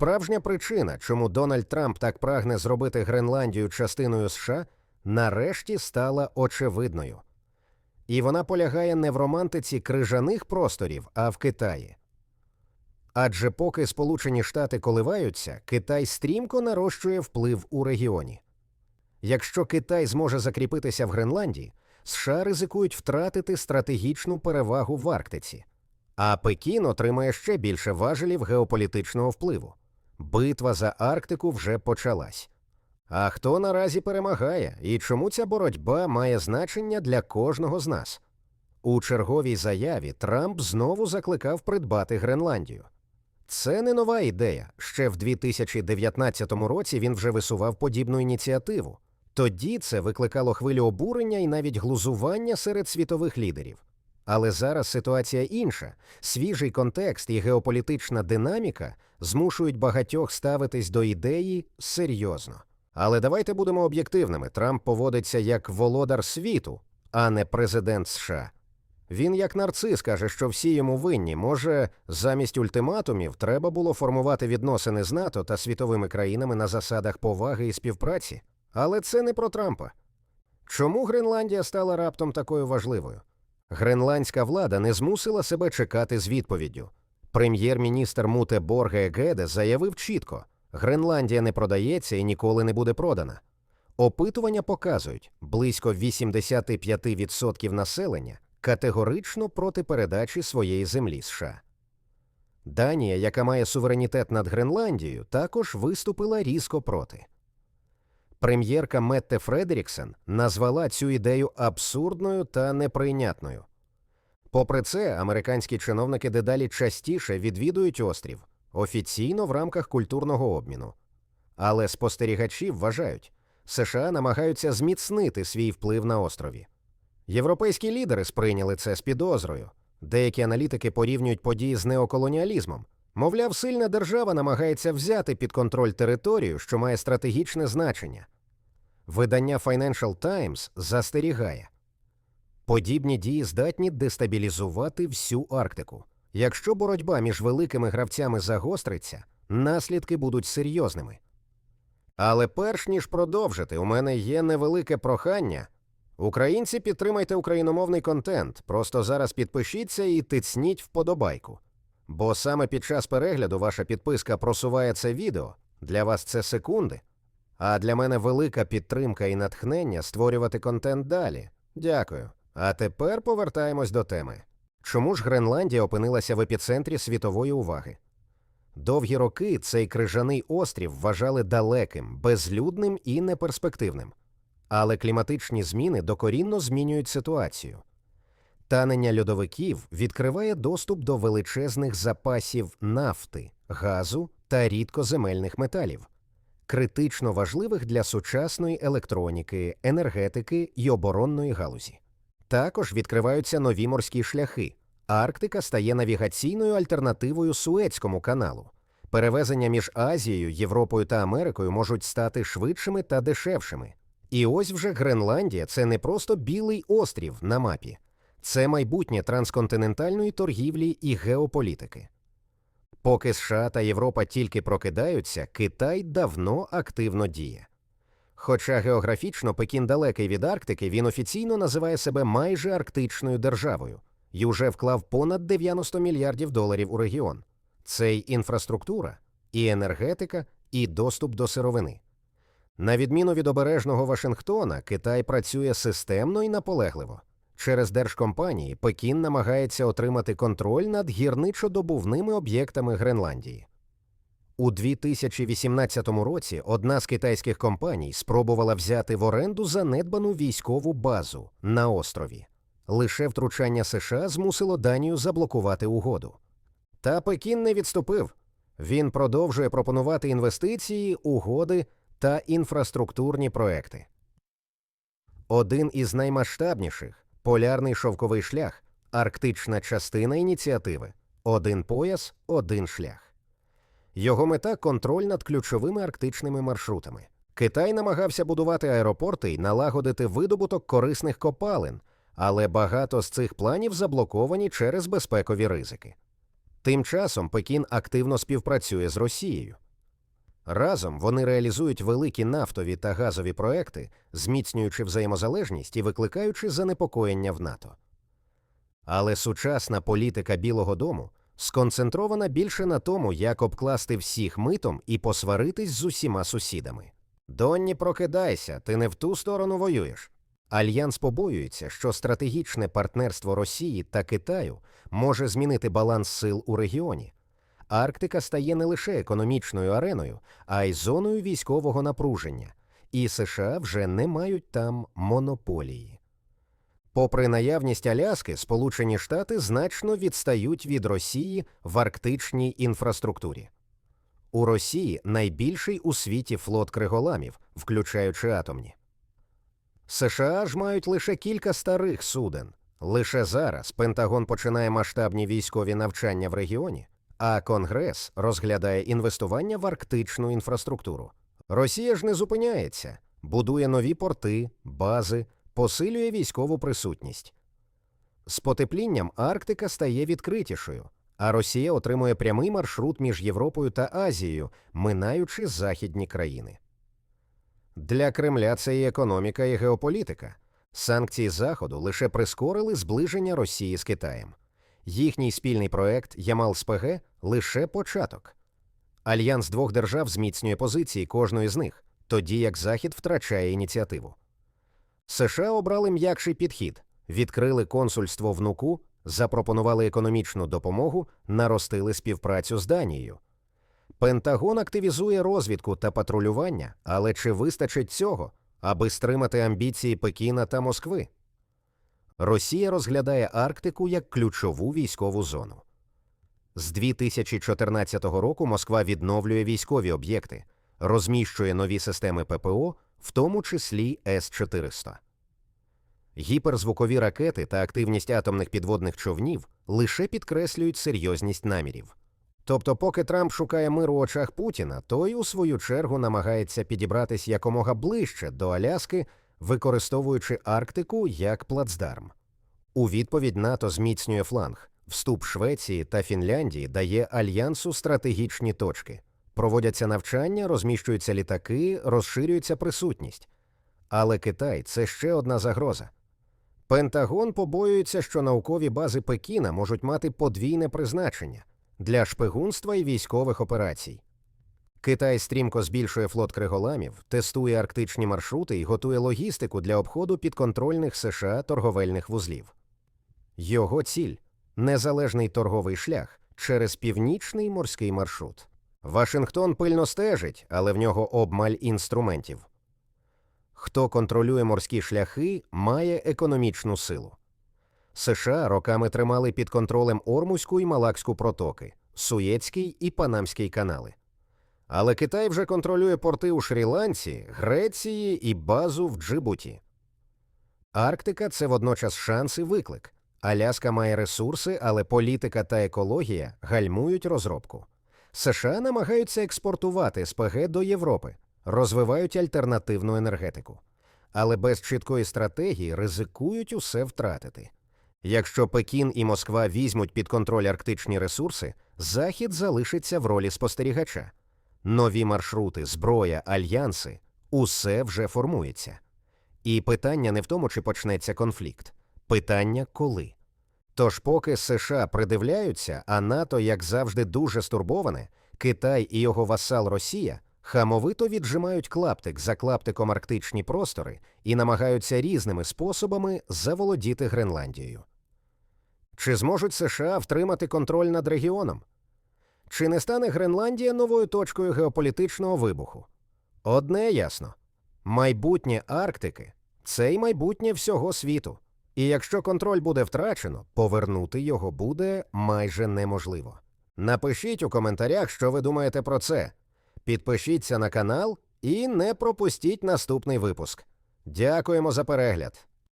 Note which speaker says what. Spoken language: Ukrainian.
Speaker 1: Справжня причина, чому Дональд Трамп так прагне зробити Гренландію частиною США, нарешті стала очевидною. І вона полягає не в романтиці крижаних просторів, а в Китаї. Адже поки Сполучені Штати коливаються, Китай стрімко нарощує вплив у регіоні. Якщо Китай зможе закріпитися в Гренландії, США ризикують втратити стратегічну перевагу в Арктиці, а Пекін отримає ще більше важелів геополітичного впливу. Битва за Арктику вже почалась. А хто наразі перемагає і чому ця боротьба має значення для кожного з нас? У черговій заяві Трамп знову закликав придбати Гренландію. Це не нова ідея. Ще в 2019 році він вже висував подібну ініціативу. Тоді це викликало хвилю обурення і навіть глузування серед світових лідерів. Але зараз ситуація інша. Свіжий контекст і геополітична динаміка змушують багатьох ставитись до ідеї серйозно. Але давайте будемо об'єктивними. Трамп поводиться як володар світу, а не президент США. Він, як нарцис, каже, що всі йому винні. Може, замість ультиматумів треба було формувати відносини з НАТО та світовими країнами на засадах поваги і співпраці. Але це не про Трампа. Чому Гренландія стала раптом такою важливою? Гренландська влада не змусила себе чекати з відповіддю. Прем'єр-міністр Муте Борге Геде заявив чітко: Гренландія не продається і ніколи не буде продана. Опитування показують, близько 85% населення категорично проти передачі своєї землі США. Данія, яка має суверенітет над Гренландією, також виступила різко проти. Прем'єрка Метте Фредеріксен назвала цю ідею абсурдною та неприйнятною. Попри це, американські чиновники дедалі частіше відвідують острів офіційно в рамках культурного обміну. Але спостерігачі вважають, США намагаються зміцнити свій вплив на острові. Європейські лідери сприйняли це з підозрою. Деякі аналітики порівнюють події з неоколоніалізмом. Мовляв, сильна держава намагається взяти під контроль територію, що має стратегічне значення. Видання Financial Times застерігає. Подібні дії здатні дестабілізувати всю Арктику. Якщо боротьба між великими гравцями загостриться, наслідки будуть серйозними. Але перш ніж продовжити, у мене є невелике прохання. Українці, підтримайте україномовний контент. Просто зараз підпишіться і тицніть вподобайку. Бо саме під час перегляду ваша підписка просуває це відео. Для вас це секунди. А для мене велика підтримка і натхнення створювати контент далі. Дякую. А тепер повертаємось до теми. Чому ж Гренландія опинилася в епіцентрі світової уваги? Довгі роки цей крижаний острів вважали далеким, безлюдним і неперспективним. Але кліматичні зміни докорінно змінюють ситуацію. Танення льодовиків відкриває доступ до величезних запасів нафти, газу та рідкоземельних металів, критично важливих для сучасної електроніки, енергетики й оборонної галузі. Також відкриваються нові морські шляхи. Арктика стає навігаційною альтернативою Суецькому каналу. Перевезення між Азією, Європою та Америкою можуть стати швидшими та дешевшими. І ось вже Гренландія це не просто білий острів на мапі, це майбутнє трансконтинентальної торгівлі і геополітики. Поки США та Європа тільки прокидаються, Китай давно активно діє. Хоча географічно Пекін далекий від Арктики, він офіційно називає себе майже арктичною державою і уже вклав понад 90 мільярдів доларів у регіон. Це й інфраструктура, і енергетика, і доступ до сировини. На відміну від обережного Вашингтона, Китай працює системно і наполегливо. Через держкомпанії Пекін намагається отримати контроль над гірничодобувними об'єктами Гренландії. У 2018 році одна з китайських компаній спробувала взяти в оренду занедбану військову базу на острові. Лише втручання США змусило Данію заблокувати угоду. Та Пекін не відступив. Він продовжує пропонувати інвестиції, угоди та інфраструктурні проекти. Один із наймасштабніших полярний шовковий шлях, арктична частина ініціативи Один пояс, один шлях. Його мета контроль над ключовими арктичними маршрутами. Китай намагався будувати аеропорти й налагодити видобуток корисних копалин, але багато з цих планів заблоковані через безпекові ризики. Тим часом Пекін активно співпрацює з Росією. Разом вони реалізують великі нафтові та газові проекти, зміцнюючи взаємозалежність і викликаючи занепокоєння в НАТО. Але сучасна політика Білого Дому сконцентрована більше на тому, як обкласти всіх митом і посваритись з усіма сусідами. Донні, прокидайся, ти не в ту сторону воюєш. Альянс побоюється, що стратегічне партнерство Росії та Китаю може змінити баланс сил у регіоні. Арктика стає не лише економічною ареною, а й зоною військового напруження, і США вже не мають там монополії. Попри наявність Аляски, Сполучені Штати значно відстають від Росії в арктичній інфраструктурі. У Росії найбільший у світі флот криголамів, включаючи атомні. США ж мають лише кілька старих суден. Лише зараз Пентагон починає масштабні військові навчання в регіоні, а Конгрес розглядає інвестування в арктичну інфраструктуру. Росія ж не зупиняється, будує нові порти, бази, посилює військову присутність. З потеплінням Арктика стає відкритішою, а Росія отримує прямий маршрут між Європою та Азією, минаючи західні країни. Для Кремля це і економіка, і геополітика. Санкції Заходу лише прискорили зближення Росії з Китаєм. Їхній спільний проект Ямал-СПГ лише початок. Альянс двох держав зміцнює позиції кожної з них, тоді як Захід втрачає ініціативу. США обрали м'якший підхід, відкрили консульство в Нуку, запропонували економічну допомогу, наростили співпрацю з Данією. Пентагон активізує розвідку та патрулювання, але чи вистачить цього, аби стримати амбіції Пекіна та Москви? Росія розглядає Арктику як ключову військову зону. З 2014 року Москва відновлює військові об'єкти, розміщує нові системи ППО, в тому числі С-400. Гіперзвукові ракети та активність атомних підводних човнів лише підкреслюють серйозність намірів. Тобто, поки Трамп шукає миру у очах Путіна, той у свою чергу намагається підібратись якомога ближче до Аляски, використовуючи Арктику як плацдарм. У відповідь НАТО зміцнює фланг. Вступ Швеції та Фінляндії дає альянсу стратегічні точки. Проводяться навчання, розміщуються літаки, розширюється присутність. Але Китай це ще одна загроза. Пентагон побоюється, що наукові бази Пекіна можуть мати подвійне призначення для шпигунства і військових операцій. Китай стрімко збільшує флот криголамів, тестує арктичні маршрути і готує логістику для обходу підконтрольних США торговельних вузлів. Його ціль незалежний торговий шлях через північний морський маршрут. Вашингтон пильно стежить, але в нього обмаль інструментів. Хто контролює морські шляхи, має економічну силу. США роками тримали під контролем Ормузьку і Малакську протоки, Суєцький і Панамський канали. Але Китай вже контролює порти у Шрі-Ланці, Греції і базу в Джибуті. Арктика це водночас шанс і виклик. Аляска має ресурси, але політика та екологія гальмують розробку. США намагаються експортувати СПГ до Європи, розвивають альтернативну енергетику, але без чіткої стратегії ризикують усе втратити. Якщо Пекін і Москва візьмуть під контроль арктичні ресурси, Захід залишиться в ролі спостерігача. Нові маршрути, зброя, альянси усе вже формується. І питання не в тому, чи почнеться конфлікт, питання коли. Тож, поки США придивляються, а НАТО, як завжди, дуже стурбоване, Китай і його васал Росія хамовито віджимають клаптик за клаптиком арктичні простори і намагаються різними способами заволодіти Гренландією. Чи зможуть США втримати контроль над регіоном? Чи не стане Гренландія новою точкою геополітичного вибуху? Одне ясно майбутнє Арктики це й майбутнє всього світу. І якщо контроль буде втрачено, повернути його буде майже неможливо. Напишіть у коментарях, що ви думаєте про це. Підпишіться на канал і не пропустіть наступний випуск. Дякуємо за перегляд!